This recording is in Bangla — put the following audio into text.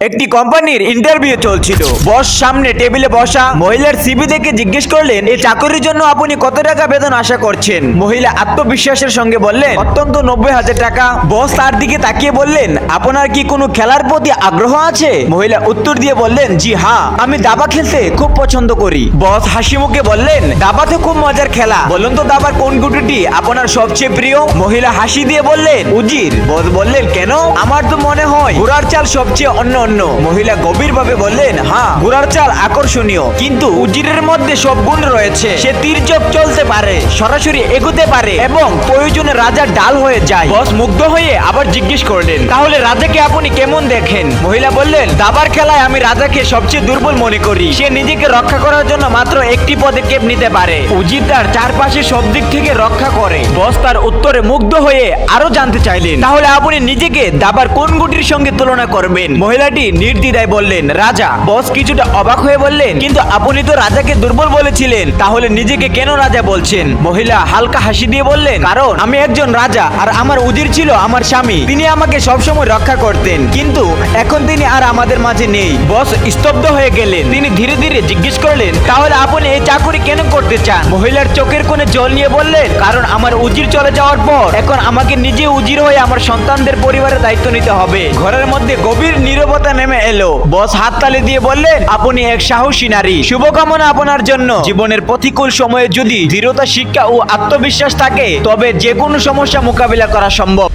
একটি কোম্পানির ইন্টারভিউ চলছিল। বস সামনে টেবিলে বসা মহিলার সিবি দেখে জিজ্ঞেস করলেন এই চাকরির জন্য আপনি কত টাকা বেতন আশা করছেন? মহিলা আত্মবিশ্বাসের সঙ্গে বললেন, অত্যন্ত নব্বই হাজার টাকা। বস তার দিকে তাকিয়ে বললেন, আপনার কি কোনো খেলার প্রতি আগ্রহ আছে? মহিলা উত্তর দিয়ে বললেন, জি হ্যাঁ আমি দাবা খেলতে খুব পছন্দ করি। বস হাসি মুখে বললেন, দাবা তো খুব মজার খেলা। বলুন তো দাবার কোন গুটিটি আপনার সবচেয়ে প্রিয়? মহিলা হাসি দিয়ে বললেন, উজির। বস বললেন, কেন? আমার তো মনে হয় ঘোড়ার চাল সবচেয়ে অন্য অন্য মহিলা গভীর ভাবে বললেন হ্যাঁ ঘোড়ার চাল আকর্ষণীয়, কিন্তু উজিরের মধ্যে সব গুণ রয়েছে। সে তীর্যক চলতে পারে, সরাসরি এগোতে পারে এবং প্রয়োজনে রাজার ডাল হয়ে যায়। বস মুগ্ধ হয়ে আবার জিজ্ঞেস করলেন, তাহলে রাজাকে আপনি কেমন দেখেন? মহিলা বললেন, দাবার খেলায় আমি রাজাকে সবচেয়ে দুর্বল মনে করি। সে নিজেকে রক্ষা করার জন্য মাত্র একটি পদক্ষেপ নিতে পারে। উজির তার চারপাশে সব দিক থেকে রক্ষা করে। বস তার উত্তরে মুগ্ধ হয়ে আরও জানতে চাইলেন, তাহলে আপনি নিজেকে দাবার কোন গুটির সঙ্গে তুলনা করবেন? মহিলাটি নির্দ্বিধায় বললেন, রাজা বস কিছুটা অবাক হয়ে বললেন, কিন্তু আপনি তো রাজাকে দুর্বল বলেছিলেন, তাহলে নিজেকে কেন রাজা বলছেন? মহিলা হালকা হাসি দিয়ে বললেন, কারণ আমি একজন রাজা আর আমার উজির ছিল আমার স্বামী, তিনি আমাকে সবসময় রক্ষা করতেন, কিন্তু এখন তিনি আর আমাদের মাঝে নেই। বস স্তব্ধ হয়ে গেলেন। তিনি ধীরে ধীরে জিজ্ঞেস করলেন, তাহলে আপনি এই চাকরি কেন করতে চান? মহিলার চোখের কোণে জল নিয়ে বললেন, কারণ আমার উজির চলে যাওয়ার পর এখন আমাকে নিজে উজির হয়ে আমার সন্তানদের পরিবারের দায়িত্ব নিতে হবে। ঘরের মধ্যে গভীর নীরবতা নেমে এলো। বস হাততালি দিয়ে বললেন, আপনি এক সাহসী নারী। শুভকামনা আপনার জন্য। জীবনের প্রতিকূল সময়ে যদি দৃঢ়তা, শিক্ষা ও আত্মবিশ্বাস থাকে, তবে যে কোনো সমস্যা মোকাবিলা করা সম্ভব।